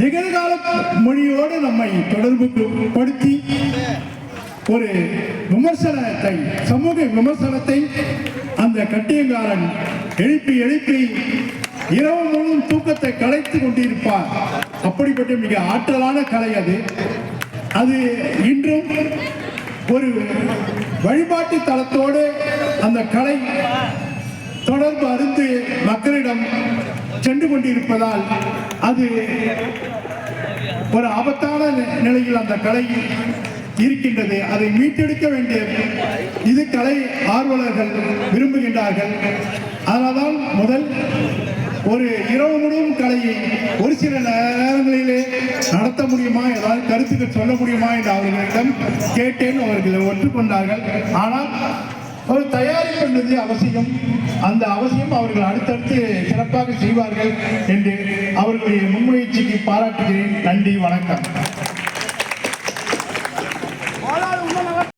நிகழ்கால மொழியோடு நம்மை தொடர்பு படுத்தி ஒரு விமர்சனத்தை சமூக விமர்சனத்தை அந்த கட்டியங்காரன் எழுப்பி எழுப்பி இரவு முழுவதும் தூக்கத்தை கலைத்து கொண்டிருப்பார். அப்படிப்பட்ட மிக ஆற்றலான கலை அது. அது இன்றும் ஒரு வழிபாட்டு தளத்தோடு அந்த கலை தொடர்பு அருந்து மக்களிடம் சென்று கொண்டிருப்பதால் அது ஒரு ஆபத்தான நிலையில் அந்த கலை இருக்கின்றது. அதை மீட்டெடுக்க வேண்டிய இது கலை ஆர்வலர்கள் விரும்புகின்றார்கள். அதனால்தான் முதல் ஒரு இரவு முழுவதும் கலையை ஒரு சில நேரங்களிலே நடத்த முடியுமா ஏதாவது கருத்துக்கள் சொல்ல முடியுமா என்று அவர்களிடம் கேட்டேன். அவர்கள் ஒற்றுக்கொண்டார்கள். ஆனால் ஒரு தயாரிப்பு என்பது அவசியம். அந்த அவசியம் அவர்கள் அடுத்தடுத்து சிறப்பாக செய்வார்கள் என்று அவர்களுடைய முன்முயற்சிக்கு பாராட்டுகிறேன். நன்றி வணக்கம்.